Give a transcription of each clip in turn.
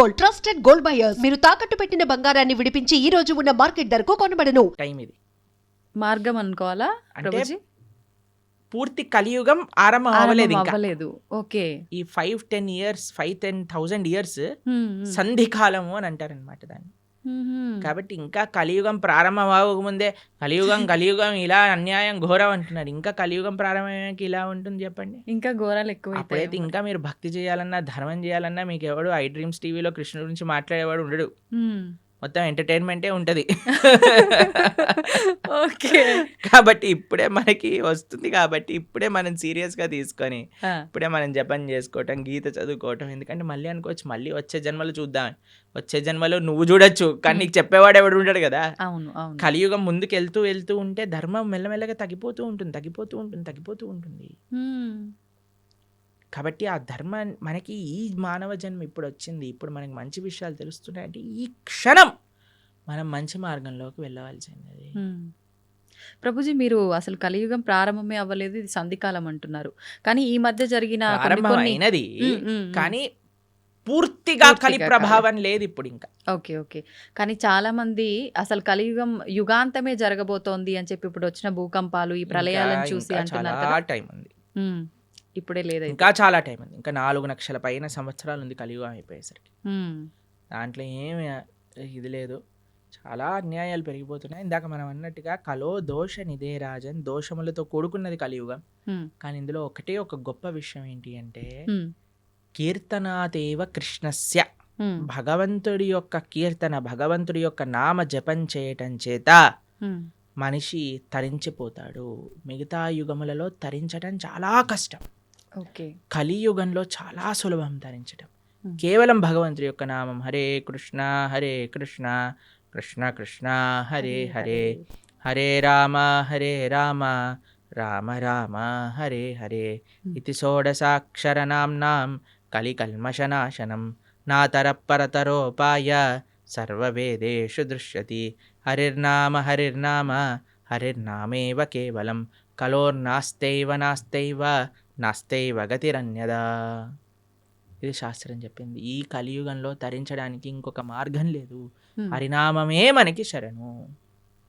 Gold trusted gold buyers. మీరు తాకట్టు పెట్టిన బంగారాన్ని విడిపించి ఈ రోజు ఉన్న మార్కెట్ ధరకు కొనబడను. టైం ఇది. మార్గం అనుకోవాలా అంటే ప్రభుజీ? పూర్తి కలియుగం ఆరంభం అవ్వలేదు ఇంకా. అవ్వలేదు. ఓకే. ఈ five ten years five ten thousand years hmm, hmm. సంధి కాలము అని అంటారనమాట దాన్ని. కాబట్టి ఇంకా కలియుగం ప్రారంభం అవ్వకముందే కలియుగం కలియుగం ఇలా అన్యాయం ఘోరం అంటున్నారు. ఇంకా కలియుగం ప్రారంభమయ్యాక ఇలా ఉంటుంది చెప్పండి. ఇంకా ఘోరాలు ఎక్కువ అప్పుడైతే ఇంకా మీరు భక్తి చేయాలన్నా ధర్మం చేయాలన్నా మీకు ఎవడు ఐ డ్రీమ్స్ టీవీలో కృష్ణుడి గురించి మాట్లాడేవాడు ఉండడు. మొత్తం ఎంటర్టైన్మెంటే ఉంటుంది. ఓకే. కాబట్టి ఇప్పుడే మనకి వస్తుంది కాబట్టి ఇప్పుడే మనం సీరియస్గా తీసుకొని ఇప్పుడే మనం జపం చేసుకోవటం గీత చదువుకోవటం. ఎందుకంటే మళ్ళీ అనుకోవచ్చు మళ్ళీ వచ్చే జన్మలో చూద్దాం. వచ్చే జన్మలో నువ్వు చూడొచ్చు కానీ నీకు చెప్పేవాడు ఎవడు ఉంటాడు కదా. అవును కలియుగం ముందుకు వెళ్తూ వెళ్తూ ఉంటే ధర్మం మెల్లమెల్లగా తగ్గిపోతూ ఉంటుంది తగ్గిపోతూ ఉంటుంది తగ్గిపోతూ ఉంటుంది. కాబట్టి ఆ ధర్మం మనకి ఈ మానవ జన్మ ఇప్పుడు వచ్చింది. ఇప్పుడు మనకి మంచి విషయాలు తెలుస్తున్నాయంటే ఈ క్షణం మనం మంచి మార్గంలోకి వెళ్ళవలసింది. ప్రభుజీ మీరు అసలు కలియుగం ప్రారంభమే అవ్వలేదు ఇది సంధికాలం అంటున్నారు. కానీ ఈ మధ్య జరిగిన కొన్ని ప్రారంభం కొన్ని అయినది హ్మ్, హ్మ్, హ్మ్. కానీ పూర్తిగా కలి ప్రభావం లేదు ఇప్పుడు ఇంకా. Okay okay. కానీ చాలా మంది అసలు కలియుగం యుగాంతమే జరగబోతోంది అని చెప్పి ఇప్పుడు వచ్చిన భూకంపాలు ఈ ప్రళయాలను చూసి అంటున్నారు టైం ఉంది. ఇప్పుడే లేదైతే ఇంకా చాలా టైం ఉంది ఇంకా నాలుగు లక్షల పైన సంవత్సరాలు ఉంది కలియుగం అయిపోయేసరికి. దాంట్లో ఏమి ఇది లేదు చాలా అన్యాయాలు పెరిగిపోతున్నాయి ఇందాక మనం అన్నట్టుగా కలో దోష నిదే రాజన్ దోషములతో కూడుకున్నది కలియుగం. కానీ ఇందులో ఒకటే ఒక గొప్ప విషయం ఏంటి అంటే. కీర్తనాదేవ కృష్ణస్య. భగవంతుడి యొక్క కీర్తన భగవంతుడి యొక్క నామ జపం చేయటం చేత. మనిషి తరించిపోతాడు మిగతా యుగములలో తరించడం చాలా కష్టం కలియుగంలో చాలా సులభం Hmm. కేవలం భగవంతుడి యొక్క నామం హరే కృష్ణ హరే కృష్ణ కృష్ణ కృష్ణ హరే హరే హరే రామ హరే రామ రామ రామ హరే హరే. ఇది షోడసాక్షరనాంనాం కలికల్మషనాశనం నాతరపరతరోపాయ సర్వవేదేషు దృశ్యతి. హరిర్నామ హరిర్నామ హరిర్నామేవ కేవలం కలోర్నాస్తైవ నాస్తైవ నాస్తైవ గతిరన్యదా. ఇది శాస్త్రం చెప్పింది. ఈ కలియుగంలో తరించడానికి ఇంకొక మార్గం లేదు. హరినామమే మనకి శరణు.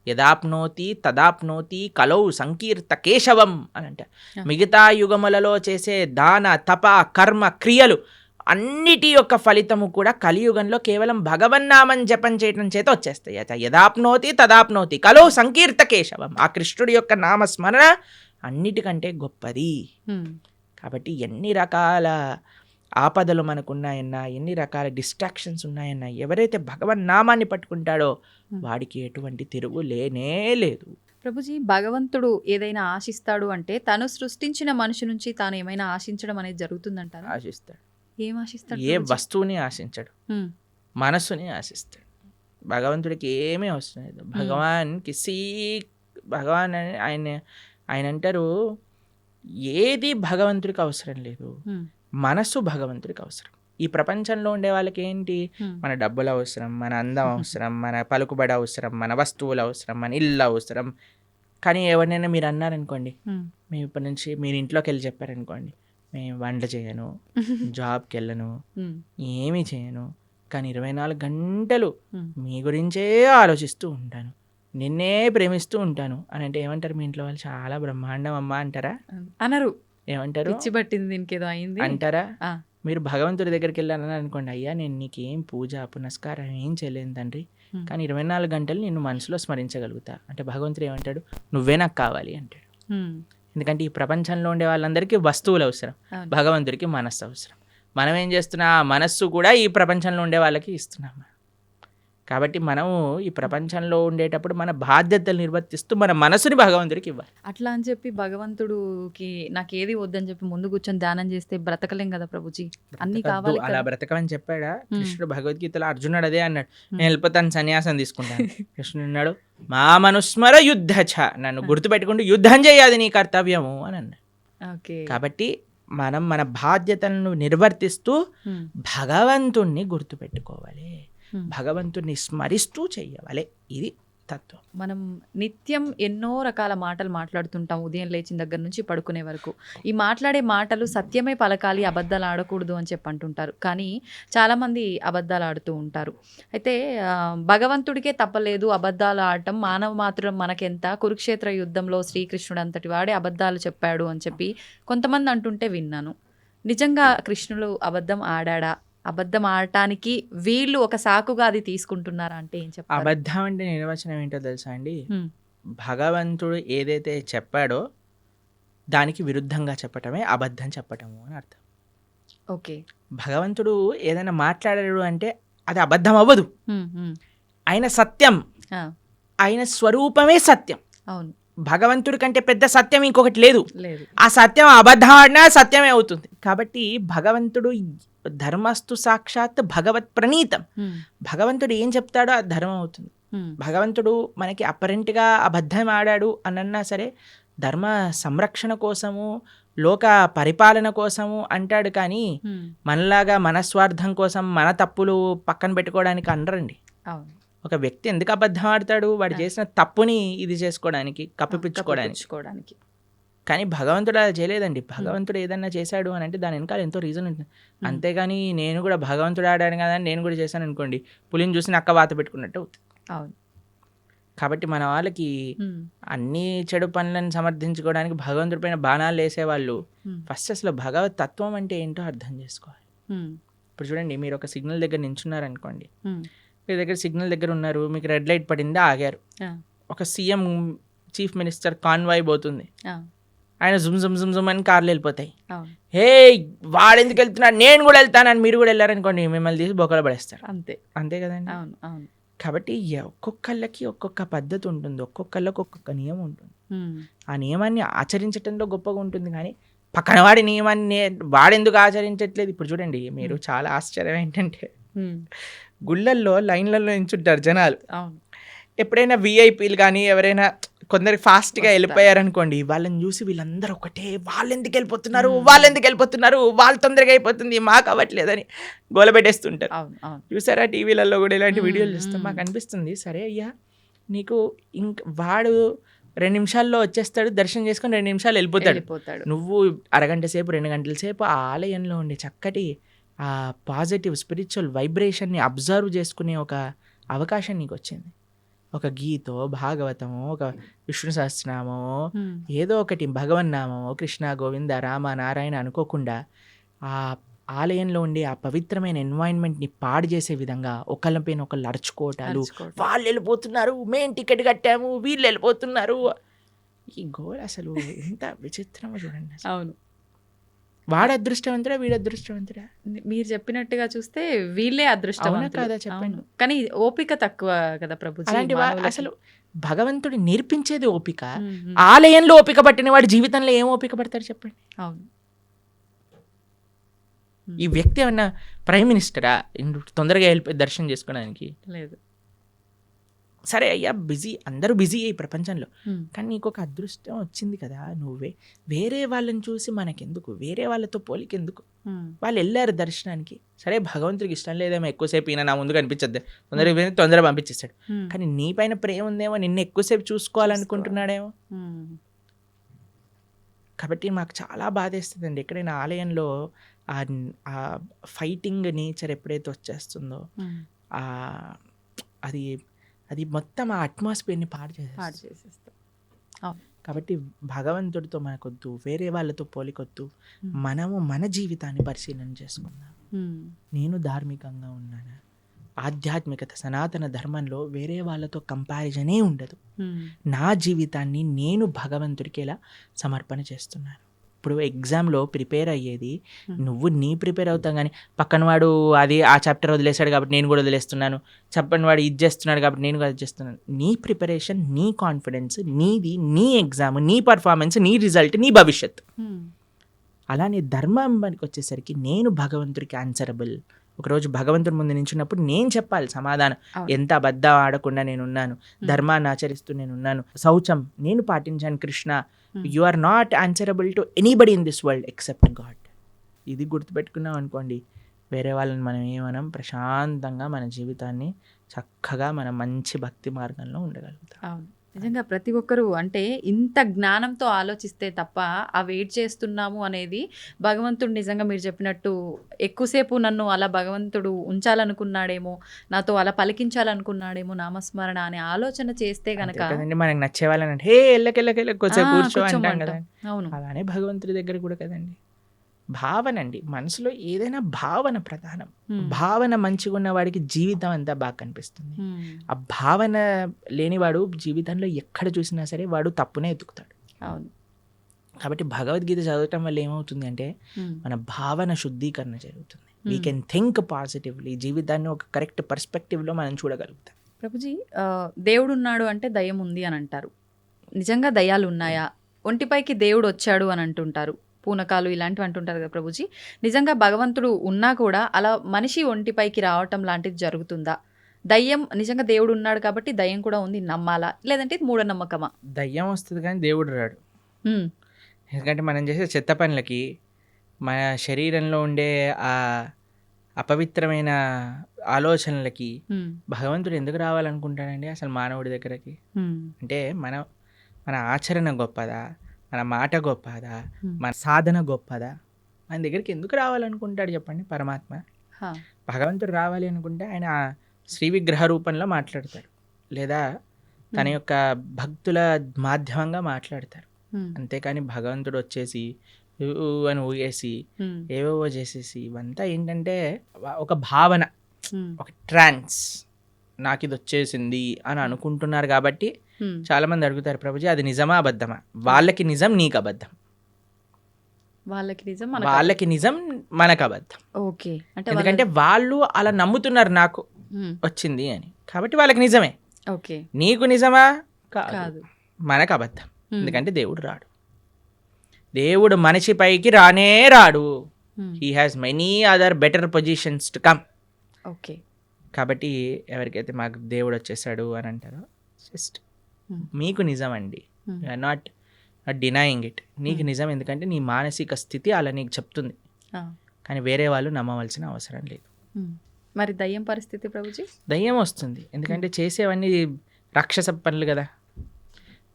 యదాప్నోతి తదాప్నోతి కలౌ సంకీర్త కేశవం అని అంట. మిగతా యుగములలో చేసే దాన తప కర్మ క్రియలు అన్నిటి యొక్క ఫలితము కూడా కలియుగంలో కేవలం భగవన్నామం జపం చేయటం చేత వచ్చేస్తాయి. అత యదాప్నోతి తదాప్నోతి కలో సంకీర్త కేశవం. ఆ కృష్ణుడి యొక్క నామస్మరణ అన్నిటికంటే గొప్పది. కాబట్టి ఎన్ని రకాల ఆపదలు మనకున్నాయన్నా ఎన్ని రకాల డిస్ట్రాక్షన్స్ ఉన్నాయన్నా ఎవరైతే భగవన్ నామాన్ని పట్టుకుంటాడో. వాడికి ఎటువంటి తిరుగు లేనే లేదు ప్రభుజీ భగవంతుడు ఏదైనా ఆశిస్తాడు అంటే తను సృష్టించిన మనిషి నుంచి తాను ఏమైనా ఆశించడం అనేది జరుగుతుందంటారా ఆశిస్తాడు ఏం ఆశిస్తాడు ఏ? వస్తువుని ఆశించడు. మనస్సుని ఆశిస్తాడు భగవంతుడికి ఏమీ అవసరం లేదు భగవాన్ కిసి భగవాన్ ఆయన ఆయన అంటారు ఏది భగవంతుడికి అవసరం లేదు. మనస్సు భగవంతుడికి అవసరం ఈ ప్రపంచంలో ఉండే వాళ్ళకి ఏంటి. మన డబ్బులు అవసరం మన అందం అవసరం మన పలుకుబడి అవసరం మన వస్తువులు అవసరం మన ఇల్లు అవసరం కానీ ఎవరినైనా మీరు అన్నారనుకోండి. మేము ఇప్పటి నుంచి మీరు ఇంట్లోకి వెళ్ళి చెప్పారనుకోండి మేము వంట చేయను జాబ్కి వెళ్ళను. ఏమీ చేయను కానీ ఇరవై నాలుగు గంటలు. మీ గురించే ఆలోచిస్తూ ఉంటాను నిన్నే ప్రేమిస్తూ ఉంటాను అని అంటే ఏమంటారు మీ ఇంట్లో వాళ్ళు? చాలా బ్రహ్మాండం అమ్మా అంటారా? అనరు. ఏమంటారు? పిచ్చి పట్టింది దీనికి ఏదో అయింది. అంటారా. మీరు భగవంతుడి దగ్గరికి వెళ్ళాలని అనుకోండి అయ్యా నేను నీకేం పూజ పునస్కారం ఏం చేయలేను తండ్రి. కానీ ఇరవై నాలుగు గంటలు నిన్ను మనసులో స్మరించగలుగుతా. అంటే భగవంతుడు ఏమంటాడు? నువ్వే నాకు కావాలి అంటాడు. ఎందుకంటే ఈ ప్రపంచంలో ఉండే వాళ్ళందరికీ వస్తువులు అవసరం. భగవంతుడికి మనస్సు అవసరం. మనం ఏం చేస్తున్నా? ఆ మనస్సు కూడా ఈ ప్రపంచంలో ఉండే వాళ్ళకి ఇస్తున్నాం. కాబట్టి మనము ఈ ప్రపంచంలో ఉండేటప్పుడు మన బాధ్యతలు నిర్వర్తిస్తూ మన మనసుని భగవంతుడికి ఇవ్వాలి అట్లా అని చెప్పి భగవంతుడుకి నాకు ఏది వద్దని చెప్పి ముందు కూర్చొని ధ్యానం చేస్తే బ్రతకలేం కదా ప్రభుజీ అన్ని కావాలి అలా. బ్రతకమని చెప్పాడా. కృష్ణుడు భగవద్గీతలో అర్జునుడు అదే అన్నాడు. నేను వెళ్ళిపోతాను సన్యాసం తీసుకుంటాను కృష్ణుడు అన్నాడు మా మనుస్మర యుద్ధ నన్ను. గుర్తుపెట్టుకుంటూ యుద్ధం చేయాలి నీ కర్తవ్యము అని అన్నాడు కాబట్టి మనం మన బాధ్యతలను నిర్వర్తిస్తూ. భగవంతుణ్ణి గుర్తుపెట్టుకోవాలి హ్మ్. భగవంతుణ్ణి స్మరిస్తూ చెయ్యవాలి. ఇది తత్వం. మనం నిత్యం ఎన్నో రకాల మాటలు మాట్లాడుతుంటాం ఉదయం లేచిన దగ్గర నుంచి పడుకునే వరకు. ఈ మాట్లాడే మాటలు సత్యమే పలకాలి అబద్ధాలు ఆడకూడదు అని చెప్పి అంటుంటారు. కానీ చాలామంది అబద్ధాలు ఆడుతూ ఉంటారు. అయితే భగవంతుడికే తప్పలేదు అబద్ధాలు ఆడటం. మానవ మాత్రం మనకెంత? కురుక్షేత్ర యుద్ధంలో శ్రీకృష్ణుడు అంతటి వాడే అబద్ధాలు చెప్పాడు అని చెప్పి కొంతమంది అంటుంటే విన్నాను. నిజంగా కృష్ణుడు అబద్ధం ఆడాడా? అబద్ధం ఆడటానికి వీళ్ళు ఒక సాకుగా అది తీసుకుంటున్నారా అంటే ఏం చెప్తారు? అబద్ధం అంటే నిర్వచనం ఏంటో తెలుసా అండి. భగవంతుడు ఏదైతే చెప్పాడో దానికి విరుద్ధంగా చెప్పటమే అబద్ధం చెప్పటము అని అర్థం. ఓకే. భగవంతుడు ఏదైనా మాట్లాడాడు అంటే అది అబద్ధం అవ్వదు. ఆయన సత్యం. ఆయన స్వరూపమే సత్యం. అవును. భగవంతుడి కంటే పెద్ద సత్యం ఇంకొకటి లేదు. ఆ సత్యం అబద్ధం ఆడినా సత్యమే అవుతుంది. కాబట్టి భగవంతుడు ధర్మస్తు సాక్షాత్ భగవత్ ప్రణీతం. హ్మ్, భగవంతుడు ఏం చెప్తాడో అది ధర్మం అవుతుంది హ్మ్, భగవంతుడు మనకి అపరెంట్గా అబద్ధం ఆడాడు అనన్నా సరే ధర్మ సంరక్షణ కోసము లోక పరిపాలన కోసము అంటాడు కానీ హ్మ్. మనలాగా మన స్వార్థం కోసం మన తప్పులు పక్కన పెట్టుకోవడానికి అనరండి. ఒక వ్యక్తి ఎందుకు అబద్ధం ఆడతాడు? వాడు చేసిన తప్పుని ఇది చేసుకోవడానికి కప్పిపుచ్చుకోవడానికి. కానీ భగవంతుడు అలా చేయలేదండి. భగవంతుడు ఏదన్నా చేశాడు అని అంటే దాని వెనకాల ఎంతో రీజన్ ఉంటుంది. అంతేగాని నేను కూడా భగవంతుడు ఆడాను కదా అని నేను కూడా చేశాను అనుకోండి పులిని చూసి నక్క వాత పెట్టుకున్నట్టు అవుతుంది. అవును. కాబట్టి మన వాళ్ళకి అన్ని చెడు పనులను సమర్థించుకోవడానికి భగవంతుడి పైన బాణాలు వేసేవాళ్ళు ఫస్ట్ అసలు భగవత్ తత్వం అంటే ఏంటో అర్థం చేసుకోవాలి. ఇప్పుడు చూడండి మీరు ఒక సిగ్నల్ దగ్గర నించున్నారనుకోండి. మీ దగ్గర సిగ్నల్ దగ్గర ఉన్నారు మీకు రెడ్ లైట్ పడింది ఆగారు. ఒక సీఎం చీఫ్ మినిస్టర్ కాన్వాయ్ పోతుంది. ఆయన జుమ్ జుమ్ జుమ్ జుమ్ అని కార్లు వెళ్ళిపోతాయి. హే వాడెందుకు వెళ్తున్నాడు? నేను కూడా వెళ్తానని మీరు కూడా వెళ్ళారనుకోండి మిమ్మల్ని తీసి బొక్కలు పడేస్తారు. అంతే. అంతే కదండి. అవును అవును. కాబట్టి ఒక్కొక్కళ్ళకి ఒక్కొక్క పద్ధతి ఉంటుంది. ఒక్కొక్కళ్ళకి ఒక్కొక్క నియమం ఉంటుంది. ఆ నియమాన్ని ఆచరించడంలో గొప్పగా ఉంటుంది కానీ పక్కన వాడి నియమాన్ని వాడెందుకు ఆచరించట్లేదు? ఇప్పుడు చూడండి మీరు చాలా ఆశ్చర్యం ఏంటంటే. గుళ్ళల్లో లైన్లలో నించుంటారు జనాలు. అవును. ఎప్పుడైనా విఐపీలు కానీ ఎవరైనా కొందరు ఫాస్ట్గా. వెళ్ళిపోయారనుకోండి వాళ్ళని చూసి వీళ్ళందరూ ఒకటే వాళ్ళు ఎందుకు వెళ్ళిపోతున్నారు. వాళ్ళు ఎందుకు వెళ్ళిపోతున్నారు? వాళ్ళు తొందరగా అయిపోతుంది మాకు అవ్వట్లేదని గోలబెట్టేస్తుంటారు చూసారా టీవీలలో కూడా ఇలాంటి వీడియోలు చూస్తే. మాకు అనిపిస్తుంది. సరే అయ్యా నీకు ఇంక వాడు రెండు నిమిషాల్లో వచ్చేస్తాడు దర్శనం చేసుకొని రెండు నిమిషాలు వెళ్ళిపోతాడు. వెళ్ళిపోతాడు. నువ్వు అరగంట సేపు రెండు గంటల సేపు ఆ ఆలయంలో ఉండే చక్కటి ఆ పాజిటివ్ స్పిరిచువల్ వైబ్రేషన్ని అబ్జర్వ్ చేసుకునే ఒక అవకాశం నీకు వచ్చింది ఒక గీతో భాగవతమో ఒక విష్ణు సహస్రనామమో ఏదో ఒకటి భగవన్నామమో కృష్ణ గోవింద రామ నారాయణ అనుకోకుండా ఆ ఆలయంలో ఉండే ఆ పవిత్రమైన ఎన్వైరన్మెంట్ని పాడు చేసే విధంగా ఒకళ్ళపైన ఒకళ్ళు అరుచుకోవటాలు అరుచుకోవటం. వాళ్ళు వెళ్ళిపోతున్నారు మేము టికెట్ కట్టాము వీళ్ళు వెళ్ళిపోతున్నారు ఈ గోల్ అసలు ఎంత విచిత్రమో చూడండి. అవును వాడు అదృష్టవంతుడా వీడు అదృష్టవంతుడా? మీరు చెప్పినట్టుగా చూస్తే వీళ్ళే అదృష్టవంతులు. కాదా? చెప్పండి. కానీ ఓపిక తక్కువ కదా ప్రభు అలాంటి అసలు భగవంతుడు నేర్పించేది ఓపిక. ఆలయంలో ఓపిక పట్టిన వాడి జీవితంలో ఏం ఓపిక పడతారు చెప్పండి? అవును. ఈ వ్యక్తి ఏమన్నా ప్రైమ్ మినిస్టరా? తొందరగా వెళ్ళిపోయి దర్శనం చేసుకోవడానికి? లేదు. సరే అయ్యా బిజీ అందరూ బిజీ అయ్యి ప్రపంచంలో. కానీ నీకు ఒక అదృష్టం వచ్చింది కదా నువ్వే. వేరే వాళ్ళని చూసి మనకెందుకు? వేరే వాళ్ళతో పోలికెందుకు? వాళ్ళు వెళ్ళారు దర్శనానికి. సరే భగవంతుడికి ఇష్టం లేదేమో ఎక్కువసేపు ఈయన నా ముందు కనిపించద్దు తొందరగా తొందరగా పంపించేస్తాడు. కానీ నీ పైన ప్రేమ ఉందేమో నిన్ను ఎక్కువసేపు చూసుకోవాలనుకుంటున్నాడేమో. కాబట్టి మాకు చాలా బాధేస్తుందండి. ఎక్కడైనా ఆలయంలో ఆ ఫైటింగ్ నేచర్ ఎప్పుడైతే వచ్చేస్తుందో అది అది మొత్తం ఆ అట్మాస్ఫియర్ని పాడు పాడు చేసేస్తుంది. చేసేస్తాం కాబట్టి భగవంతుడితో మనకొద్దు వేరే వాళ్ళతో పోలికొద్దు. మనము మన జీవితాన్ని పరిశీలన చేసుకుందాం. నేను ధార్మికంగా ఉన్నానా? ఆధ్యాత్మికత సనాతన ధర్మంలో వేరే వాళ్ళతో కంపారిజనే ఉండదు. నా జీవితాన్ని నేను భగవంతుడికి ఎలా సమర్పణ చేస్తున్నాను? ఇప్పుడు ఎగ్జామ్లో ప్రిపేర్ అయ్యేది. నువ్వు నీ ప్రిపేర్ అవుతావు కానీ పక్కన వాడు అది ఆ చాప్టర్ వదిలేశాడు కాబట్టి నేను కూడా వదిలేస్తున్నాను. చెప్పని వాడు ఇది చేస్తున్నాడు కాబట్టి నేను కూడా అది చేస్తున్నాను. నీ ప్రిపరేషన్ నీ కాన్ఫిడెన్స్ నీది నీ ఎగ్జామ్ నీ పర్ఫార్మెన్స్ నీ రిజల్ట్ నీ భవిష్యత్. అలానే ధర్మానికి వచ్చేసరికి నేను భగవంతుడికి ఆన్సరబుల్ ఒకరోజు భగవంతుడి ముందు నించున్నప్పుడు నేను చెప్పాలి సమాధానం. ఎంత అబద్ధం ఆడకుండా నేను ఉన్నాను. ధర్మాన్ని ఆచరిస్తూ నేను ఉన్నాను. శౌచం నేను పాటించాను Krishna. You are not answerable to anybody in this world except God ఇది గుర్తుపెట్టుకున్నాం అనుకోండి. వేరే వాళ్ళని మనం ఏమనం? ప్రశాంతంగా మన జీవితాన్ని చక్కగా మన మంచి భక్తి మార్గంలో ఉండగలుగుతాం. నిజంగా ప్రతి ఒక్కరూ అంటే ఇంత జ్ఞానంతో ఆలోచిస్తే తప్ప ఆ వెయిట్ చేస్తున్నాము అనేది భగవంతుడు నిజంగా మీరు చెప్పినట్టు ఎక్కువసేపు నన్ను అలా భగవంతుడు ఉంచాలనుకున్నాడేమో నాతో అలా పలికించాలనుకున్నాడేమో నామస్మరణ అనే ఆలోచన చేస్తే గనక మనకి నచ్చే వాళ్ళని అంటే హే కూర్చో. కదా అవును. అలానే భగవంతుడి దగ్గర కూడా కదండి. భావన అండి మనసులో ఏదైనా భావన ప్రధానం. భావన మంచిగా ఉన్న వాడికి జీవితం అంతా బాగా కనిపిస్తుంది. ఆ భావన లేనివాడు జీవితంలో ఎక్కడ చూసినా సరే వాడు తప్పునే ఎత్తుకుతాడు. అవును. కాబట్టి భగవద్గీత చదవటం వల్ల ఏమవుతుంది అంటే. మన భావన శుద్ధీకరణ జరుగుతుంది. వీ. కెన్ థింక్ పాజిటివ్లీ జీవితాన్ని ఒక కరెక్ట్ పర్స్పెక్టివ్లో మనం చూడగలుగుతాం. ప్రభుజీ దేవుడు ఉన్నాడు అంటే దయ్యం ఉంది అని అంటారు. నిజంగా దయ్యాలు ఉన్నాయా ఒంటిపైకి దేవుడు వచ్చాడు అని అంటుంటారు. పూనకాలు ఇలాంటివి అంటుంటారు కదా ప్రభుజీ. నిజంగా భగవంతుడు ఉన్నా కూడా అలా మనిషి ఒంటిపైకి రావటం లాంటిది జరుగుతుందా? దయ్యం నిజంగా దేవుడు ఉన్నాడు కాబట్టి దయ్యం కూడా ఉంది నమ్మాలా? లేదంటే ఇది మూఢనమ్మకమా? దయ్యం వస్తుంది కానీ దేవుడు రాడు. ఎందుకంటే మనం చేసే చెత్త పనులకి మన శరీరంలో ఉండే ఆ అపవిత్రమైన ఆలోచనలకి భగవంతుడు ఎందుకు రావాలనుకుంటాడండి అసలు మానవుడి దగ్గరకి? అంటే మన మన ఆచరణ గొప్పదా? మన మాట గొప్పదా. మన సాధన గొప్పదా? మన దగ్గరికి ఎందుకు రావాలనుకుంటాడు చెప్పండి పరమాత్మ? భగవంతుడు రావాలి అనుకుంటే ఆయన శ్రీ విగ్రహ రూపంలో మాట్లాడతారు లేదా తన యొక్క భక్తుల మాధ్యమంగా మాట్లాడతారు. అంతేకాని భగవంతుడు వచ్చేసి అని ఊగేసి ఏవేవో చేసేసి ఇవంతా ఏంటంటే ఒక భావన ఒక ట్రాన్స్. నాకు ఇది వచ్చేసింది అని అనుకుంటున్నారు కాబట్టి ఉమ్. చాలా మంది అడుగుతారు ప్రభుజీ అది నిజమా అబద్ధమా? వాళ్ళకి నిజం నీకు అబద్ధం వాళ్ళకి నిజం వాళ్ళకి నిజం మనకు అబద్ధం ఓకే. అంటే ఎందుకంటే వాళ్ళు అలా నమ్ముతున్నారు నాకు ఉమ్, వచ్చింది అని. కాబట్టి వాళ్ళకి నిజమే. ఓకే. నీకు నిజమా? కాదు. మనకు అబద్ధం ఎందుకంటే దేవుడు రాడు. దేవుడు మనిషి పైకి రానే రాడు. He has many other better positions to come okay. కాబట్టి ఎవరికైతే మాకు దేవుడు వచ్చేసాడు అని అంటారో జస్ట్ Hmm. మీకు నిజం అండి నాట్ నాట్ డినయింగ్ ఇట్ నీకు Hmm. నిజం ఎందుకంటే నీ మానసిక స్థితి అలా నీకు చెప్తుంది. కానీ వేరే వాళ్ళు నమ్మవలసిన అవసరం లేదు. ఉమ్. మరి దయ్యం పరిస్థితి ప్రభుజీ? దయ్యం వస్తుంది. ఎందుకంటే చేసేవన్నీ రాక్షస పనులు కదా.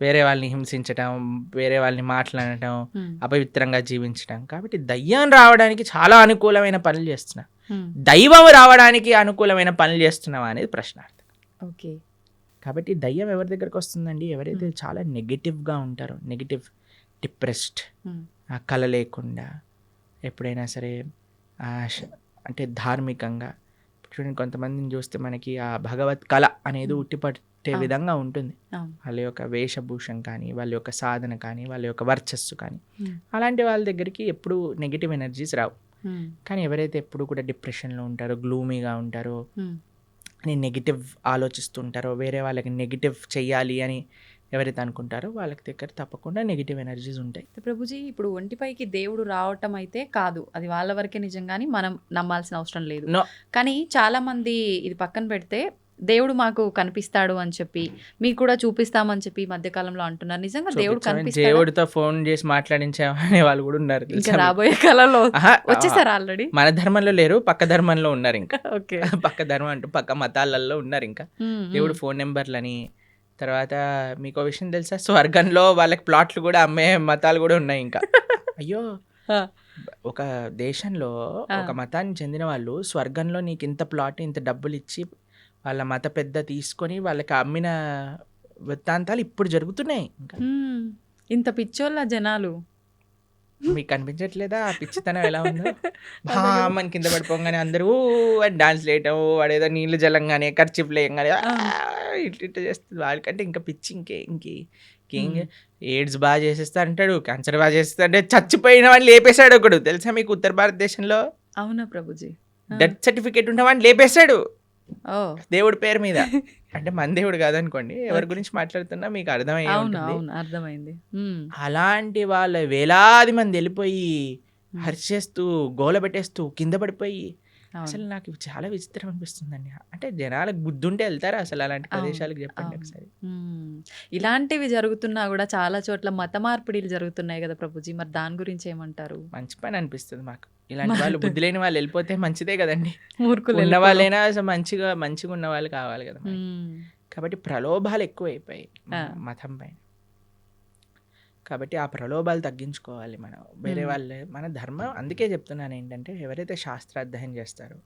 వేరే వాళ్ళని హింసించటం వేరే వాళ్ళని మాట్లాడటం అపవిత్రంగా జీవించడం కాబట్టి దయ్యం రావడానికి చాలా అనుకూలమైన పనులు చేస్తున్నా దైవం రావడానికి అనుకూలమైన పనులు చేస్తున్నావా అనేది ప్రశ్నార్థం. ఓకే కాబట్టి దయ్యం ఎవరి దగ్గరకు వస్తుందండి? ఎవరైతే చాలా నెగిటివ్గా ఉంటారో నెగిటివ్ డిప్రెస్డ్ ఉమ్, ఆ కళ లేకుండా ఎప్పుడైనా సరే అంటే ధార్మికంగా చూడండి కొంతమందిని చూస్తే మనకి ఆ భగవత్ కళ అనేది Hmm. ఉట్టిపట్టే Ah. విధంగా ఉంటుంది. అవును వాళ్ళ యొక్క వేషభూషం కానీ వాళ్ళ యొక్క సాధన కానీ వాళ్ళ యొక్క వర్చస్సు కానీ అలాంటి వాళ్ళ దగ్గరికి ఎప్పుడు నెగిటివ్ ఎనర్జీస్ రావు. కానీ ఎవరైతే ఎప్పుడు కూడా డిప్రెషన్లో ఉంటారో గ్లూమీగా ఉంటారో అని నెగిటివ్ ఆలోచిస్తుంటారో వేరే వాళ్ళకి నెగిటివ్ చెయ్యాలి అని ఎవరైతే అనుకుంటారో వాళ్ళకి దగ్గర తప్పకుండా నెగిటివ్ ఎనర్జీస్ ఉంటాయి. ప్రభుజీ ఇప్పుడు ఒంటిపైకి దేవుడు రావటం అయితే కాదు. అది వాళ్ళ వరకే నిజంగాని మనం నమ్మాల్సిన అవసరం లేదు. కానీ చాలా మంది ఇది పక్కన పెడితే దేవుడు మాకు కనిపిస్తాడు అని చెప్పి మీకు కూడా చూపిస్తామని చెప్పి ఈ మధ్య కాలంలో అంటున్నారు. నిజంగా దేవుడు కనిపిస్తాడు? దేవుడితో ఫోన్ చేసి మాట్లాడించామనే వాళ్ళు కూడా ఉన్నారు ఇంకా? రాబోయే కాలంలో వచ్చేసారా ఆల్రెడీ మన ధర్మంలో లేరు పక్క ధర్మంలో ఉన్నారు ఇంకా. ఓకే. పక్క ధర్మం అంటూ పక్క మతాలలో ఉన్నారు ఇంకా. దేవుడు ఫోన్ నెంబర్లని తర్వాత మీకు విషయం తెలుసా? స్వర్గంలో వాళ్ళకి ప్లాట్లు కూడా అమ్మే మతాలు కూడా ఉన్నాయి ఇంకా. అయ్యో. ఒక దేశంలో. ఒక మతానికి చెందిన వాళ్ళు స్వర్గంలో నీకు ఇంత ప్లాట్ ఇంత డబ్బులు ఇచ్చి వాళ్ళ మత పెద్ద తీసుకొని వాళ్ళకి అమ్మిన వృత్తాంతాలు ఇప్పుడు జరుగుతున్నాయి. ఇంకా ఇంత పిచ్చోళ్ళ జనాలు. మీకు కనిపించట్లేదా ఆ పిచ్చితనం ఎలా ఉందో? మన కింద పడిపోగానే అందరూ అని డాన్స్ లేయటం వాడేదో నీళ్ళు జలంగానే ఖర్చు లేయంగానే ఆ. ఇట్లా ఇట్లా చేస్తుంది. వాళ్ళకంటే ఇంకా పిచ్చి ఇంకే ఇంకే మ్మ్. ఎయిడ్స్ బాగా చేసేస్తా అంటాడు క్యాన్సర్ బాగా చేస్తా అంటే చచ్చిపోయిన వాడిని లేపేశాడు ఒకడు. తెలుసా మీకు ఉత్తర భారతదేశంలో? అవునా ప్రభుజీ. డెత్ సర్టిఫికేట్ ఉన్న వాడిని లేపేశాడు. దేవుడి పేరు మీద. అంటే మన దేవుడు కాదనుకోండి ఎవరి గురించి మాట్లాడుతున్నా మీకు అర్థమైంది. ఉమ్, అలాంటి వాళ్ళ వేలాది మంది వెళ్ళిపోయి. హర్షేస్తూ గోల పెట్టేస్తూ కింద పడిపోయి. అసలు నాకు చాలా విచిత్రం అనిపిస్తుందండి అంటే జనాలకు బుద్ధుంటే వెళ్తారా అసలు అలాంటి ప్రదేశాలకు చెప్పండి. ఒకసారి. ఇలాంటివి జరుగుతున్నా కూడా చాలా చోట్ల మత మార్పిడిలు జరుగుతున్నాయి కదా ప్రభుజీ మరి దాని గురించి ఏమంటారు మంచి పని అనిపిస్తుంది మాకు ఇలాంటి వాళ్ళు బుద్ధి లేని వాళ్ళు వెళ్ళిపోతే మంచిదే కదండి మూర్ఖులు ఉన్న. వాళ్ళైనా అసలు మంచిగా మంచిగా ఉన్న వాళ్ళు కావాలి కదా. కాబట్టి ప్రలోభాలు ఎక్కువైపోయాయి. మతం పైన కాబట్టి ఆ ప్రలోభాలు తగ్గించుకోవాలి మనం. వేరే. వాళ్ళు మన ధర్మం అందుకే చెప్తున్నాను ఏంటంటే ఎవరైతే శాస్త్రాధ్యయనం చేస్తారో.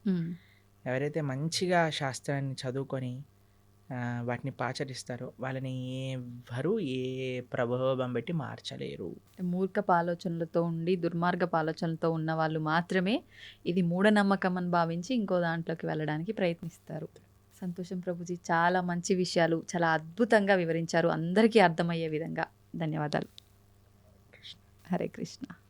ఎవరైతే మంచిగా శాస్త్రాన్ని చదువుకొని వాటిని పాచరిస్తారో వాళ్ళని ఎవ్వరూ ఏ ప్రభావం పెట్టి మార్చలేరు. మూర్ఖపు ఆలోచనలతో ఉండి దుర్మార్గపు ఆలోచనలతో ఉన్న వాళ్ళు మాత్రమే ఇది మూఢనమ్మకం అని భావించి ఇంకో దాంట్లోకి వెళ్ళడానికి ప్రయత్నిస్తారు. సంతోషం ప్రభుజీ చాలా మంచి విషయాలు చాలా అద్భుతంగా వివరించారు. అందరికీ అర్థమయ్యే విధంగా. ధన్యవాదాలు. హరే కృష్ణ